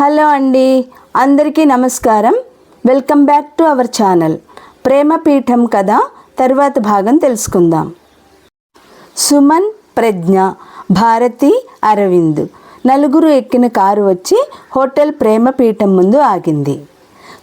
Hello అండి అందరికీ నమస్కారం. Welcome back to our channel. ప్రేమపీఠం కథ తర్వాత భాగం తెలుసుకుందాం. సుమన్ ప్రజ్ఞ భారతి అరవింద్ నలుగురు ఎక్కిన కారు వచ్చి హోటల్ ప్రేమపీఠం ముందు ఆగింది.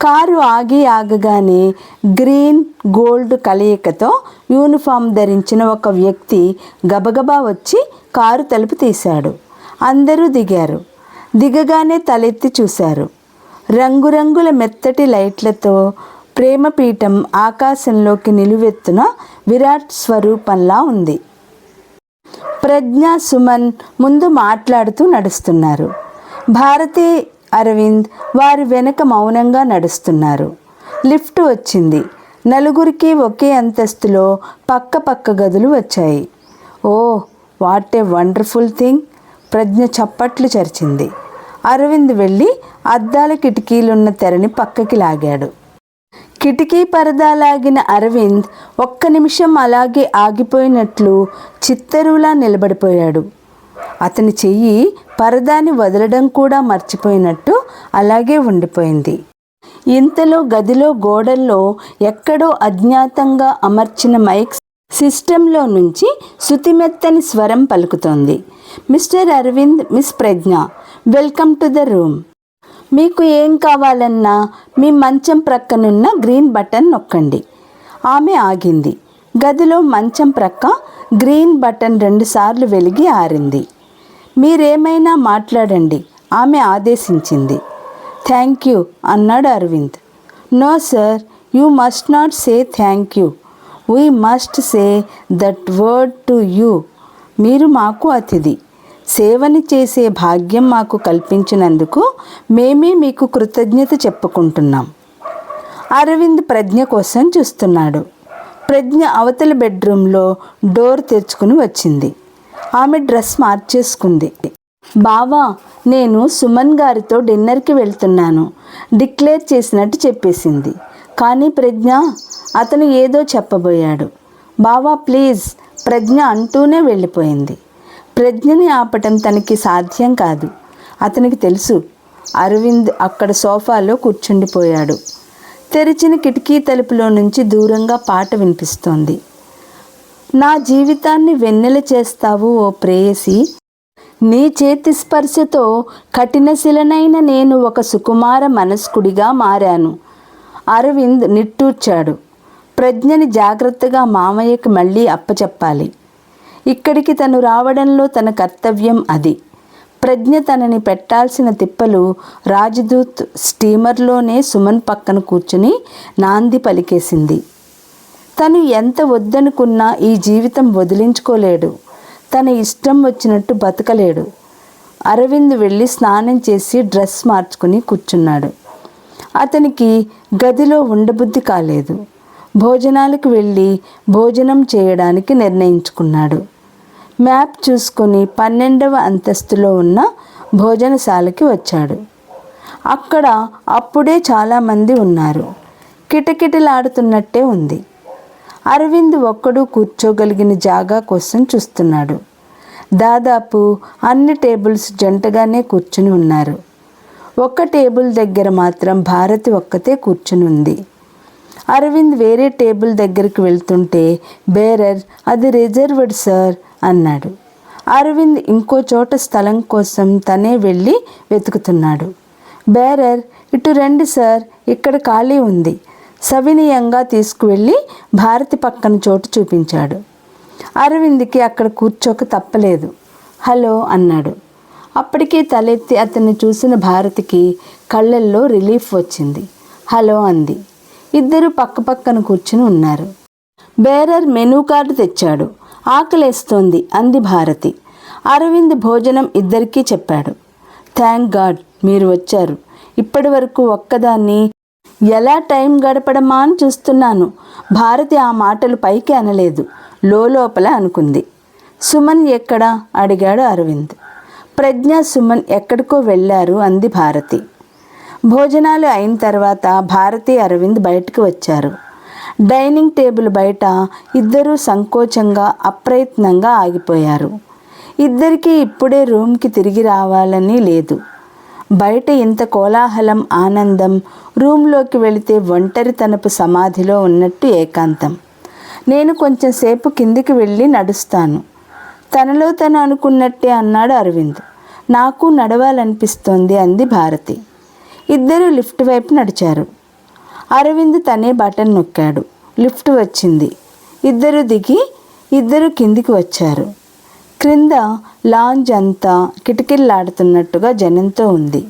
కారు ఆగి ఆగగానే గ్రీన్ గోల్డ్ కలయికతో యూనిఫామ్ ధరించిన ఒక వ్యక్తి గబగబా వచ్చి కారు తలుపు తీశాడు. అందరూ దిగారు. దిగగానే తలెత్తి చూశారు. రంగురంగుల మెత్తటి లైట్లతో ప్రేమపీఠం ఆకాశంలోకి నిలువెత్తున విరాట్ స్వరూపంలా ఉంది. ప్రజ్ఞ సుమన్ ముందు మాట్లాడుతూ నడుస్తున్నారు. భారతి అరవింద్ వారి వెనక మౌనంగా నడుస్తున్నారు. లిఫ్ట్ వచ్చింది. నలుగురికి ఒకే అంతస్తులో పక్క పక్క గదులు వచ్చాయి. ఓ what a wonderful thing! Pragna చప్పట్లు చరిచింది. అరవింద్ వెళ్ళి అద్దాల కిటికీలున్న తెరని పక్కకి లాగాడు. కిటికీ పరదా లాగిన అరవింద్ ఒక్క నిమిషం అలాగే ఆగిపోయినట్లు చిత్తరువులా నిలబడిపోయాడు. అతని చెయ్యి పరదాని వదలడం కూడా మర్చిపోయినట్టు అలాగే ఉండిపోయింది. ఇంతలో గదిలో గోడల్లో ఎక్కడో అజ్ఞాతంగా అమర్చిన మైక్ సిస్టంలో నుంచి శృతిమెత్తని స్వరం పలుకుతోంది. Mister Aravind miss Pragna welcome to the room. మీకు ఏం కావాలన్నా మీ మంచం ప్రక్కనున్న గ్రీన్ బటన్ నొక్కండి. ఆమె ఆగింది. గదిలో మంచం ప్రక్క గ్రీన్ బటన్ రెండుసార్లు వెలిగి ఆరింది. మీరేమైనా మాట్లాడండి ఆమె ఆదేశించింది. థ్యాంక్ యూ అన్నాడు Aravind. No sir you must not say thank you. We must say that word to you. మీరు మాకు అతిథి. సేవని చేసే భాగ్యం మాకు కల్పించినందుకు మేమే మీకు కృతజ్ఞత చెప్పుకుంటున్నాం. అరవింద్ ప్రజ్ఞ కోసం చూస్తున్నాడు. ప్రజ్ఞ అవతల బెడ్రూమ్లో డోర్ తెరుచుకుని వచ్చింది. ఆమె డ్రెస్ మార్చేసుకుంది. బావా నేను సుమన్ గారితో డిన్నర్కి వెళ్తున్నాను. డిక్లేర్ చేసినట్టు చెప్పేసింది. కానీ ప్రజ్ఞ అతను ఏదో చెప్పబోయాడు. బావా ప్లీజ్ ప్రజ్ఞ అంటూనే వెళ్ళిపోయింది. ప్రజ్ఞని ఆపటం తనకి సాధ్యం కాదు. అతనికి తెలుసు అరవింద్ అక్కడ సోఫాలో కూర్చుండిపోయాడు. తెరిచిన కిటికీ తలుపులో నుంచి దూరంగా పాట వినిపిస్తోంది. నా జీవితాన్ని వెన్నెల చేస్తావు ఓ ప్రేయసి? నీ చేతి స్పర్శతో కఠినశిలనైన నేను ఒక సుకుమార మనస్కుడిగా మారాను. అరవింద్ నిట్టూర్చాడు. ప్రజ్ఞని జాగ్రత్తగా మామయ్యకి మళ్ళీ అప్పచెప్పాలి. ఇక్కడికి తను రావడంలో తన కర్తవ్యం అది. ప్రజ్ఞ తనని పెట్టాల్సిన తిప్పలు రాజదూత్ స్టీమర్లోనే సుమన్ పక్కన కూర్చుని నాంది పలికేసింది. తను ఎంత వద్దనుకున్నా ఈ జీవితం వదిలించుకోలేడు. తన ఇష్టం వచ్చినట్టు బతకలేడు. అరవింద్ వెళ్ళి స్నానం చేసి డ్రెస్ మార్చుకుని కూర్చున్నాడు. అతనికి గదిలో ఉండబుద్ధి కాలేదు. భోజనాలకు వెళ్ళి భోజనం చేయడానికి నిర్ణయించుకున్నాడు. మ్యాప్ చూసుకుని పన్నెండవ అంతస్తులో ఉన్న భోజనశాలకి వచ్చాడు. అక్కడ అప్పుడే చాలామంది ఉన్నారు. కిటకిటలాడుతున్నట్టే ఉంది. అరవింద్ ఒక్కడు కూర్చోగలిగిన జాగా కోసం చూస్తున్నాడు. దాదాపు అన్ని టేబుల్స్ జంటగానే కూర్చుని ఉన్నారు. ఒక్క టేబుల్ దగ్గర మాత్రం భారతి ఒక్కతే కూర్చుని ఉంది. అరవింద్ వేరే టేబుల్ దగ్గరికి వెళ్తుంటే బేరర్ అది రిజర్వ్డ్ సార్. అన్నాడు. అరవింద్ ఇంకో చోట స్థలం కోసం తనే వెళ్ళి వెతుకుతున్నాడు. బేరర్ ఇటు రండి సార్ ఇక్కడ ఖాళీ ఉంది. సవినీయంగా తీసుకువెళ్ళి భారతి పక్కన చోటు చూపించాడు. అరవింద్కి అక్కడ కూర్చోక తప్పలేదు. హలో అన్నాడు. అప్పటికే తలెత్తి అతన్ని చూసిన భారతికి కళ్ళల్లో రిలీఫ్ వచ్చింది. హలో అంది. ఇద్దరు పక్కపక్కన కూర్చుని ఉన్నారు. బేరర్ మెనూ కార్డు తెచ్చాడు. ఆకలేస్తోంది అంది భారతి. అరవింద్ భోజనం ఇద్దరికీ చెప్పాడు. థ్యాంక్ గాడ్ మీరు వచ్చారు. ఇప్పటి వరకు ఒక్కదాన్ని ఎలా టైం గడపడమా అని చూస్తున్నాను. భారతి ఆ మాటలు పైకి అనలేదు. లోపల అనుకుంది. సుమన్ ఎక్కడా? అడిగాడు అరవింద్. ప్రజ్ఞ సుమన్ ఎక్కడికో వెళ్ళారు అంది భారతి. భోజనాలు అయిన తర్వాత భారతి అరవింద్ బయటకు వచ్చారు. డైనింగ్ టేబుల్ బయట ఇద్దరూ సంకోచంగా అప్రయత్నంగా ఆగిపోయారు. ఇద్దరికీ ఇప్పుడే రూమ్కి తిరిగి రావాలని లేదు. బయట ఇంత కోలాహలం ఆనందం రూమ్లోకి వెళితే ఒంటరితనపు సమాధిలో ఉన్నట్టు ఏకాంతం. నేను కొంచెం సేపు కిందికి వెళ్ళి నడుస్తాను. తనలో తను అనుకున్నట్టే అన్నాడు అరవింద్. నాకు నడవాలనిపిస్తోంది అంది భారతి. ఇద్దరు లిఫ్ట్ వైపు నడిచారు. అరవింద్ తనే బటన్ నొక్కాడు. లిఫ్ట్ వచ్చింది. ఇద్దరు దిగి ఇద్దరు కిందికి వచ్చారు. క్రింద లాంజ్ అంతా కిటికీలాడుతున్నట్టుగా జనంతో ఉంది.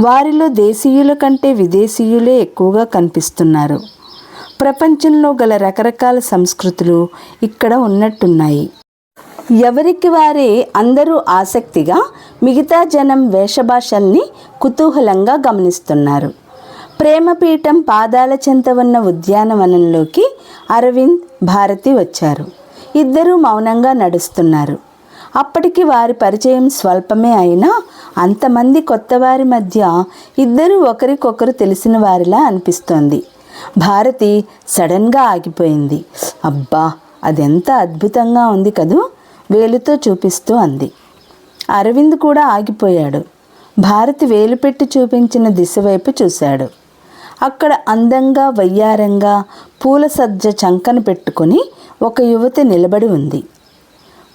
వారిలో దేశీయుల కంటే విదేశీయులే ఎక్కువగా కనిపిస్తున్నారు. ప్రపంచంలో గల రకరకాల సంస్కృతులు ఇక్కడ ఉన్నట్టున్నాయి. ఎవరికి వారే అందరూ ఆసక్తిగా మిగతా జనం వేషభాషల్ని కుతూహలంగా గమనిస్తున్నారు. ప్రేమపీఠం పాదాల చెంత ఉన్న ఉద్యానవనంలోకి అరవింద్ భారతి వచ్చారు. ఇద్దరూ మౌనంగా నడుస్తున్నారు. అప్పటికి వారి పరిచయం స్వల్పమే అయినా అంతమంది కొత్తవారి మధ్య ఇద్దరూ ఒకరికొకరు తెలిసిన వారిలా అనిపిస్తోంది. భారతి సడన్గా ఆగిపోయింది. అబ్బా అదెంత అద్భుతంగా ఉంది కదూ? వేలుతో చూపిస్తూ అంది. అరవింద్ కూడా ఆగిపోయాడు. భారతి వేలు పెట్టి చూపించిన దిశ వైపు చూశాడు. అక్కడ అందంగా వయ్యారంగా పూల సజ్జ చంకన పెట్టుకొని ఒక యువతి నిలబడి ఉంది.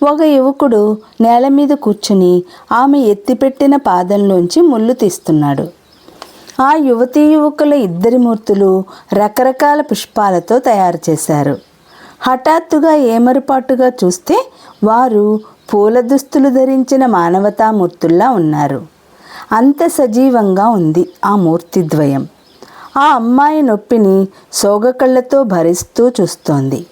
ఒక యువకుడు నేల మీద కూర్చుని ఆమె ఎత్తిపెట్టిన పాదంలోంచి ముళ్ళు తీస్తున్నాడు. ఆ యువతీ యువకుల ఇద్దరి మూర్తులు రకరకాల పుష్పాలతో తయారు చేశారు. హఠాత్తుగా ఏమరుపాటుగా చూస్తే వారు పూల దుస్తులు ధరించిన మానవతామూర్తుల్లా ఉన్నారు. అంత సజీవంగా ఉంది ఆ మూర్తిద్వయం. ఆ అమ్మాయి నొప్పిని సోగకళ్ళతో భరిస్తూ చూస్తోంది.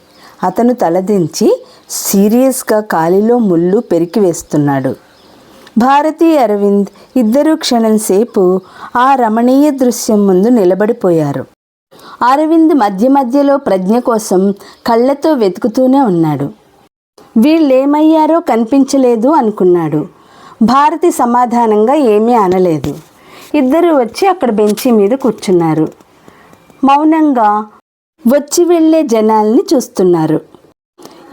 అతను తలదించి సీరియస్గా కాలిలో ముళ్ళు పెరికి వేస్తున్నాడు. అరవింద్ ఇద్దరు క్షణం సేపు ఆ రమణీయ దృశ్యం ముందు నిలబడిపోయారు. అరవింద్ మధ్య మధ్యలో ప్రజ్ఞ కోసం కళ్ళతో వెతుకుతూనే ఉన్నాడు. వీళ్ళేమయ్యారో కనిపించలేదు అనుకున్నాడు. భారతి సమాధానంగా ఏమీ అనలేదు. ఇద్దరు వచ్చి అక్కడ బెంచి మీద కూర్చున్నారు. మౌనంగా వచ్చి వెళ్ళే జనాల్ని చూస్తున్నారు.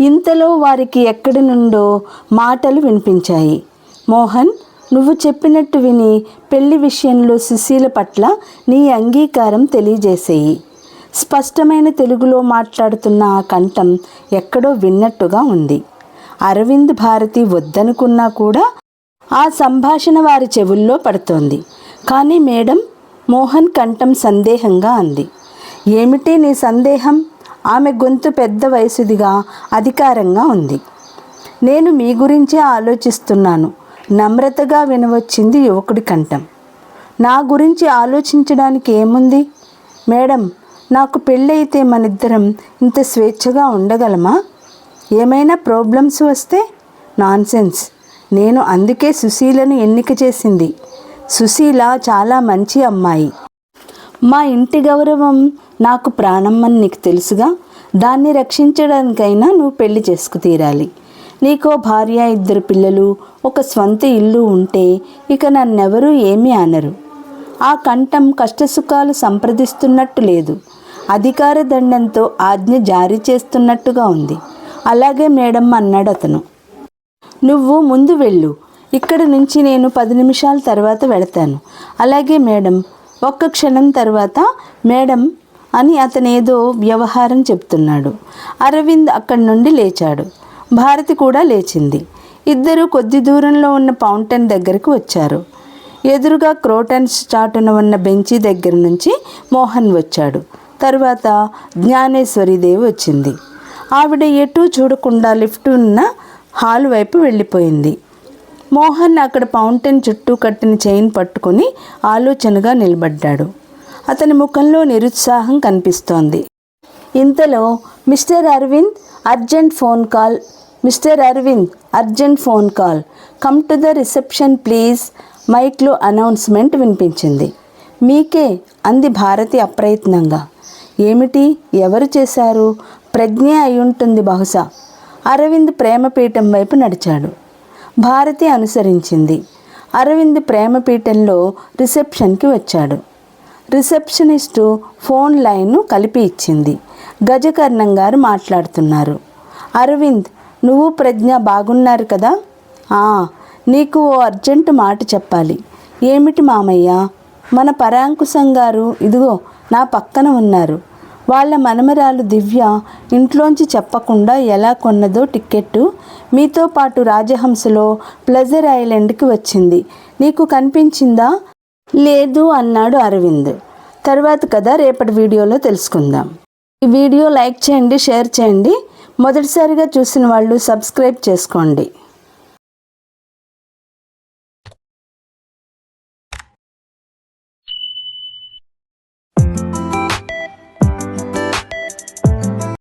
ఇంతలో వారికి ఎక్కడి నుండో మాటలు వినిపించాయి. మోహన్ నువ్వు చెప్పినట్టు విని పెళ్ళి విషయంలో సుశీల పట్ల నీ అంగీకారం తెలియజేసేయి. స్పష్టమైన తెలుగులో మాట్లాడుతున్న ఆ కంఠం ఎక్కడో విన్నట్టుగా ఉంది. అరవింద్ భారతి వద్దనుకున్నా కూడా ఆ సంభాషణ వారి చెవుల్లో పడుతోంది. కానీ మేడం మోహన్ కంఠం సందేహంగా అంది. ఏమిటి నీ సందేహం? ఆమె గొంతు పెద్ద వయసుదిగా అధికారంగా ఉంది. నేను మీ గురించే ఆలోచిస్తున్నాను. నమ్రతగా వినవచ్చింది యువకుడి కంఠం. నా గురించి ఆలోచించడానికి ఏముంది? మేడం నాకు పెళ్ళైతే మనిద్దరం ఇంత స్వేచ్ఛగా ఉండగలమా? ఏమైనా ప్రాబ్లమ్స్ వస్తే? నాన్సెన్స్. నేను అందుకే సుశీలను ఎన్నిక చేసింది. సుశీల చాలా మంచి అమ్మాయి. మా ఇంటి గౌరవం నాకు ప్రాణమ్మని నీకు తెలుసుగా? దాన్ని రక్షించడానికైనా నువ్వు పెళ్ళి చేసుకు తీరాలి. నీకో భార్య ఇద్దరు పిల్లలు ఒక స్వంత ఇల్లు ఉంటే ఇక నన్నెవరూ ఏమీ అనరు. ఆ కంఠం కష్టసుఖాలు సంప్రదిస్తున్నట్టు లేదు. అధికార దండంతో ఆజ్ఞ జారీ చేస్తున్నట్టుగా ఉంది. అలాగే మేడం అన్నాడు అతను నువ్వు ముందు వెళ్ళు. ఇక్కడి నుంచి నేను పది నిమిషాల తర్వాత వెళతాను. అలాగే మేడం ఒక్క క్షణం తర్వాత మేడం అని అతనేదో వ్యవహారం చెప్తున్నాడు. అరవింద్ అక్కడి నుండి లేచాడు. భారతి కూడా లేచింది. ఇద్దరు కొద్ది దూరంలో ఉన్న ఫౌంటైన్ దగ్గరకు వచ్చారు. ఎదురుగా క్రోటన్స్ చాటున ఉన్న బెంచి దగ్గర నుంచి మోహన్ వచ్చాడు. తర్వాత జ్ఞానేశ్వరిదేవి వచ్చింది. ఆవిడ ఎటూ చూడకుండా లిఫ్ట్ ఉన్న హాల్ వైపు వెళ్ళిపోయింది. మోహన్ అక్కడ ఫౌంటైన్ చుట్టూ కట్టిన చైన్ పట్టుకుని ఆలోచనగా నిలబడ్డాడు. అతని ముఖంలో నిరుత్సాహం కనిపిస్తోంది. ఇంతలో mister Aravind urgent phone call mister Aravind urgent phone call come to the reception please మైక్లో అనౌన్స్మెంట్ వినిపించింది. మీకే అంది భారతి అప్రయత్నంగా. ఏమిటి ఎవరు చేశారు? ప్రజ్ఞ అయి ఉంటుంది బహుశా. అరవింద్ ప్రేమపీఠం వైపు నడిచాడు. భారతి అనుసరించింది. అరవింద్ ప్రేమపీఠంలో రిసెప్షన్కి వచ్చాడు. రిసెప్షనిస్టు ఫోన్ లైన్ను కలిపి ఇచ్చింది. గజకర్ణం గారు మాట్లాడుతున్నారు. అరవింద్ నువ్వు ప్రజ్ఞ బాగున్నారు కదా? "ఆ, నీకు ఓ అర్జెంటు మాట చెప్పాలి. ఏమిటి మామయ్య? మన పరాంకుశం గారు ఇదిగో నా పక్కన ఉన్నారు. వాళ్ళ మనమరాలు దివ్య ఇంట్లోంచి చెప్పకుండా ఎలా కొన్నదో టిక్కెట్టు మీతో పాటు రాజహంసలో ప్లెజర్ ఐలాండ్కి వచ్చింది. నీకు కనిపించిందా? లేదు అన్నాడు అరవింద్. తర్వాత కదా రేపటి వీడియోలో తెలుసుకుందాం. ఈ వీడియో లైక్ చేయండి షేర్ చేయండి. మొదటిసారిగా చూసిన వాళ్ళు సబ్స్క్రైబ్ చేసుకోండి.